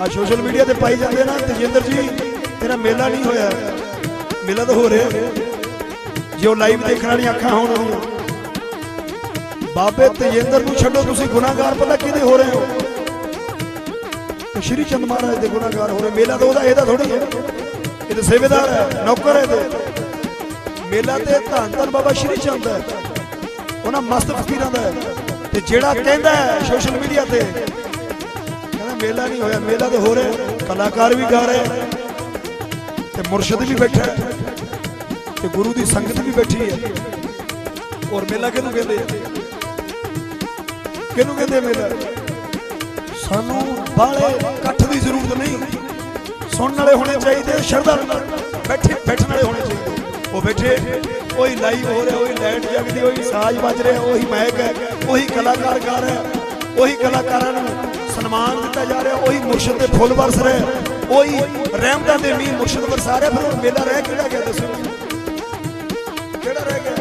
ਆ social media ਤੇ ਪਾਈ ਜਾਂਦੇ ਨਾ ਤੇਜਿੰਦਰ ਜੀ, ਤੇਰਾ ਮੇਲਾ ਨਹੀਂ ਹੋਇਆ। ਮੇਲਾ ਤਾਂ ਹੋ ਰਿਹਾ। ਜੇ ਉਹ ਲਾਈਵ ਦੇਖਣ ਵਾਲੀਆਂ ਅੱਖਾਂ ਹੋਣ ਉਹਦੀਆਂ ਬਾਬੇ ਤੇਜਿੰਦਰ ਨੂੰ ਛੱਡੋ, ਤੁਸੀਂ ਗੁਨਾਹਗਾਰ ਪਤਾ ਕਿਹਦੇ ਹੋ ਰਹੇ ਹੋ? ਸ਼੍ਰੀ ਚੰਦ ਮਹਾਰਾਜ ਦੇ ਗੁਨਾਹਗਾਰ ਹੋ ਰਹੇ। ਮੇਲਾ ਤਾਂ ਉਹਦਾ ਇਹਦਾ ਥੋੜੀ ਹੈ। ਇਹ ਤਾਂ ਸੇਵੇਦਾਰ ਹੈ, ਨੌਕਰ ਹੈ ਤੇ। ਮੇਲਾ ਤੇ ਧੰਨ ਧੰਨ ਬਾਬਾ ਸ਼੍ਰੀ ਚੰਦ ਹੈ। ਉਹਨਾਂ ਮਸਤ ਫਕੀਰਾਂ ਦਾ ਤੇ ਜਿਹੜਾ ਕਹਿੰਦਾ ਹੈ ਸੋਸ਼ਲ ਮੀਡੀਆ ਤੇ ਮੇਲਾ ਨਹੀਂ ਹੋਇਆ, ਮੇਲਾ ਤਾਂ ਹੋ ਰਿਹਾ ਕਲਾਕਾਰ ਵੀ ਗਾ ਰਹੇ ਤੇ ਮੁਰਸ਼ਿਦ ਵੀ ਬੈਠਾ ਤੇ ਗੁਰੂ ਦੀ ਸੰਗਤ ਵੀ ਬੈਠੀ ਹੈ। ਔਰ ਮੇਲਾ ਕਿਹਨੂੰ ਕਹਿੰਦੇ ਆ? ਕਿਹਨੂੰ ਕਹਿੰਦੇ ਮੇਲਾ? ਸਾਨੂੰ ਬਾਹਲੇ ਇਕੱਠ ਦੀ ਜ਼ਰੂਰਤ ਨਹੀਂ। ਸੁਣਨ ਵਾਲੇ ਹੋਣੇ ਚਾਹੀਦੇ, ਸ਼ਰਧਾ ਬੈਠੇ, ਬੈਠਣ ਵਾਲੇ ਹੋਣੇ ਚਾਹੀਦੇ। ਉਹ ਬੈਠੇ, ਉਹੀ ਲਾਈਵ ਹੋ ਰਿਹਾ, ਉਹੀ ਲਾਈਟ ਜਗਦੀ, ਉਹੀ ਸਾਜ਼ ਵੱਜ ਰਿਹਾ, ਉਹੀ ਮਹਿਕ ਹੈ, ਉਹੀ ਕਲਾਕਾਰ ਗਾ ਰਿਹਾ, ਉਹੀ ਕਲਾਕਾਰਾਂ ਨੂੰ ਸਨਮਾਨ ਦਿੱਤਾ ਜਾ ਰਿਹਾ, ਉਹੀ ਮੁਰਸ਼ਿਦ ਦੇ ਫੁੱਲ ਵਰਸ ਰਿਹਾ, ਉਹੀ ਰਹਿਮਤਾਂ ਦੇ ਮੀਂਹ ਮੁਰਸ਼ਿਦ ਵਰਸਾ ਰਿਹਾ, ਫਿਰ ਹੁਣ ਮੇਲਾ ਰਹਿ ਕਿਹੜਾ ਗਿਆ ਦੱਸੋ? ਕਿਹੜਾ ਰਹਿ ਗਿਆ?